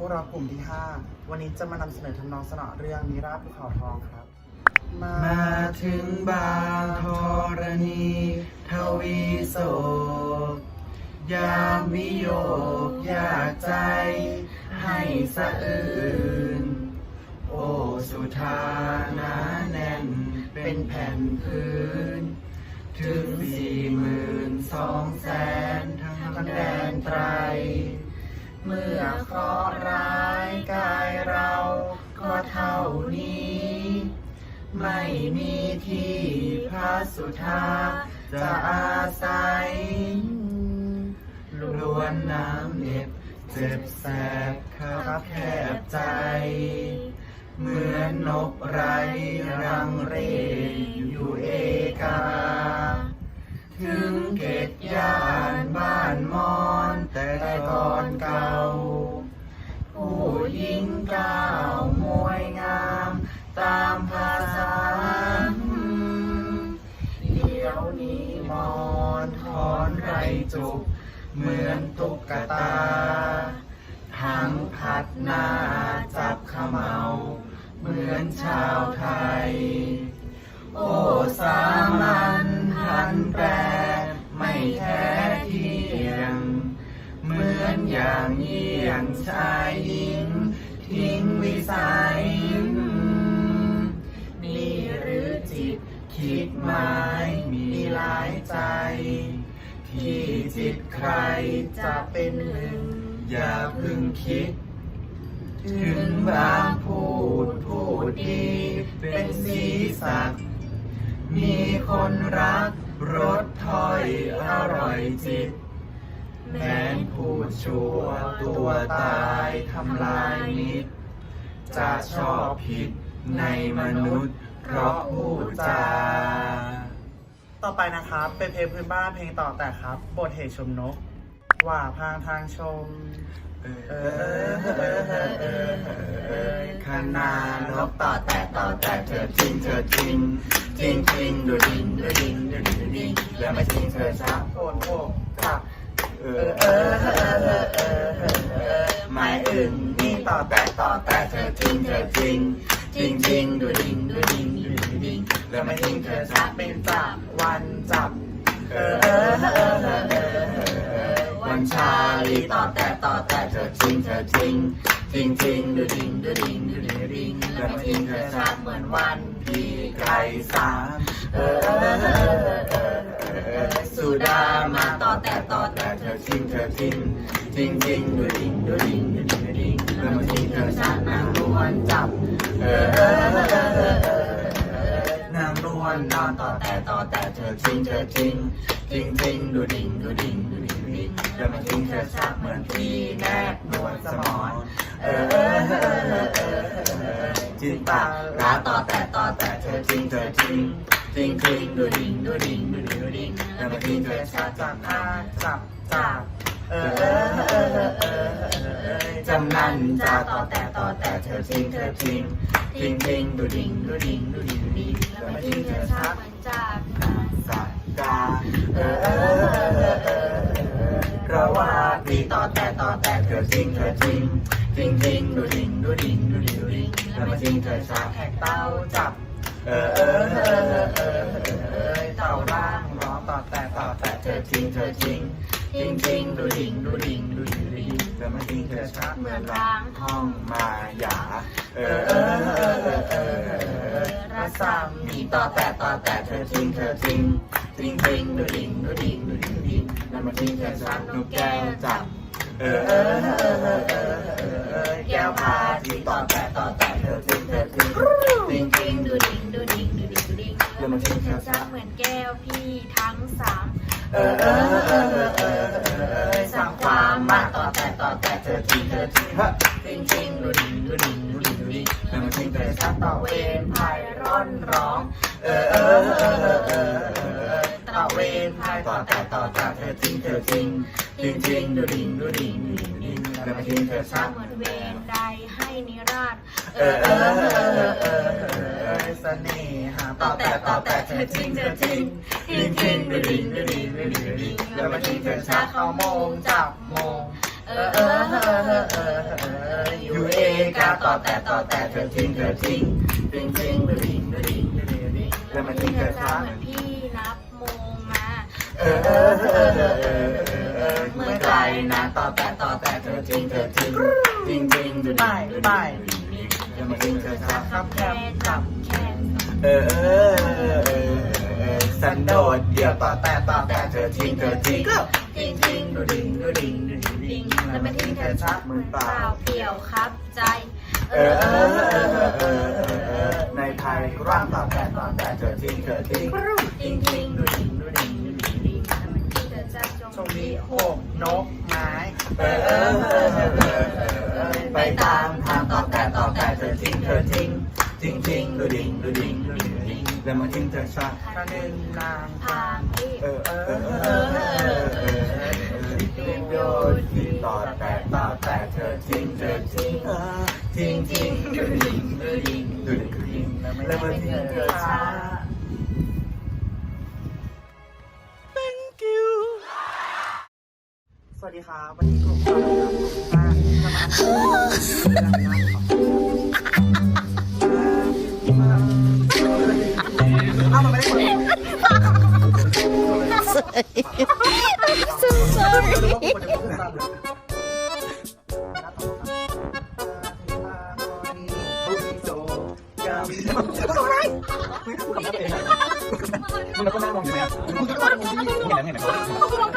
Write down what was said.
พวกเรากลุ่มที่ 5 วันนี้จะมานำเสนอทำนองสนอเรื่องนิราชภูเขาทองครับมามาถึงบางธรณีทวีโศกยามวิโยกอยากใจ ให้สะอื่น โอสุธานาแน่น เป็นแผ่นพื้น ถึงสี่หมื่นสองแสน เท่านี้ ไม่มีที่พระสุธาจะอาศัยล้วนน้ำเหน็บเจ็บแสบครับแคบใจ เหมือนนกไรรังเรอยู่เอกา ถึงเกตยานบ้าน อนถอนไรจุก เหมือนตุ๊กตา ทั้งพัดหน้าจับขมเมาเหมือนชาวไทย โอ้สามัญพันแปรไม่แท้เทียง เหมือนอย่างเยี่ยงชายหญิง ทิ้งวิสัยมีหรือจิตคิดหมายมีหลายใจ ที่จิตใครจะเป็นหนึ่ง อย่าพึ่งคิด ถึงบางพูดพูดดีเป็นสีสัก มีคนรักรสถ้อยอร่อยจิต แม้นพูดชั่วตัวตายทำลายมิตร จะชอบผิดในมนุษย์ เพราะพูดจา ต่อไปนะครับ เป็นเพลงพื้นบ้านเพลงต่อแต่ครับ บทเหตุชมนก ว่าพางทางชม เออเออเออเออเออเออขนานกต่อแต่ต่อแต่เธอจริงเธอจริงจริงจริงดูดิงดูดิงดูดิงดูดิงแล้วไม่จริงเธอชักโอนโอกจับเออเออเออเออเออเออเออไม่อึ่งนี่ต่อแต่ต่อแต่เธอจริงเธอจริงจริงจริงดูดิงดูดิงดูดิงดูดิง แล้วไม่จริงเธอชักเป็นจับวันจับ เออเออเออเออเออเออวันชาลีต่อแต่ต่อแต่เธอจริงเธอจริงจริงจริงดูดิงดูดิงดูดิงดูดิงแล้วไม่จริงเธอชักเหมือนวันที่ไกลสามเออเออเออเออเออสุดามาต่อแต่ต่อแต่เธอจริงเธอจริงจริงจริงดูดิงดูดิงดูดิงดูดิงแล้วไม่จริงเธอชักนางนวลจับ เออเออเออเออ อนนอนต่อแต่ต่อแต่เธอจริงเธอจริงจริงจริงดูดิ่งดูดิ่งดูดิ่งดูดิงแล้วม่จริงเธอชักเหมือนพี่แนบนวลสมอนเออเออเออเออเออเออจิตตาต่อแต่ต่อแต่เธอจริงเธอจริงจริงจริงดูดิ่งดูดิ่งดูดิ่งดูดิ่งแล้วม่จริงเธอชักจับผ้าจับจับ เอออออเออเออเออเออจำนันจะต่อแต่ต่อแต่เธอจริงเธอจริงจริงจริงดูดิงดูดิงดูดิงดูดิงแล้วม่จริงเธอชักเหมือนจากสักกาเออเออเออเออเออเพราะว่าพี่ต่อแต่ต่อแต่เธอจริงเธอจริงจริงจริงดูดิงดูดิงดูดิงดูดิงแล้วม่จริงเธอชักแขกเต้าจับเออเออเออเออเออเต่าร่างร้องต่อแต่ต่อแต่แต่เธอจริงเธอจริง จริงจริงดูดิงดูดิงดูดิงดูดิงแล้วม่จริงเธอชักเหมือนร้างห้องมาหยาเออเออเออเออเออเออรักษามีต่อแต่ต่อแต่เธอจริงเธอจริงจริงจริงดูดิงดูดิงดูดิงดูดิงแล้วมาจริงเธอชักนกแก้วจับเออเออเออเออเออเออแก้วพาที่ต่อแต่ต่อแต่เธอจริงเธอจริงจริงจริงดูดิงดูดิงดูดิงดูดิงแล้วมาจริงเธอชักเหมือนแก้วพี่ทั้งสามเออเออเออเออ มาต่อแต่ต่อแต่เธอจริงเธอจริงจริงจริงดูดิงดูดิงดูดิงดูดิงแล้วมาจริงเธอชักต่อเวรภายร้อนร้อง เออเออเออเออเออต่อเวรภายต่อแต่ต่อแต่เธอจริงเธอจริงจริงจริงดูดิงดูดิงดูดิงดูดิงแล้วมาจริงเธอชักเหมือนเวรใดให้นิราช เออเออเออเออเออเสน่หาต่อแต่ต่อแต่เธอจริงเธอจริงจริงจริงดูดิงดูดิงดูดิงดูดิงแล้วมาจริงเธอชักเขาโมงจับ มงเเออเออเออเออเออยูเอกาต่อแต่ต่อแต่เธอทิ้งเธอทิ้งทิ้งทิ้งดูดิงดูดิงดูดิงดูดิงแล้วมันทิ้งเธอช้าเหมือนพี่นับโมงมาเออเออเออเออเออเออเมื่อไกลนะต่อแต่ต่อแต่เธอทิ้งเธอทิ้งทิ้งทิ้งดูดิงดูดิงดูดิงแล้วมันทิ้งเธอช้าครับแคแค่บจับแค่เออเออเออเออเออสันโดษเดียวต่อแต่ต่อแต่เธอทิ้งเธอทิ้ง ทิ้งทิ้งดูดิงดูดิงดูดิงดูดิดิงงแล้วไม่ทิ้งเธอชักมือเปล่าเปลี่ยวครับใจ เออเออเออเออเออในไทยร่างต่อแต่ต่อแต่เธอทิ้งเธอทิ้งทิ้งทิ้งดูดิงดูดิงดูดิงดิงแล้วมันทิ้งเธอชักจงชมมีนี้โหกนกไม้เออเออเออเออเออไปตามทางต่อแต่ต่อแต่เธอทิ้งเธอทิ้งทิ้งทิ้งดูดิงดูดิงดูดิงดูดิงแล้วมาทิ้งเธอชักกระหนึ่งนางพางที่เออเออเออ เธอทิ้งเธอทิ้งทิ้งทิ้งดูดิงดูดิงดูดิงดูดิงแล้วมาทิ้งเธอชักสวัสดีครับวันนี้กลุ่มเรานะครับจะมาพูดเรื่องงานของเอ้ามันไม่ได้กด so sorry รู้ว่าคน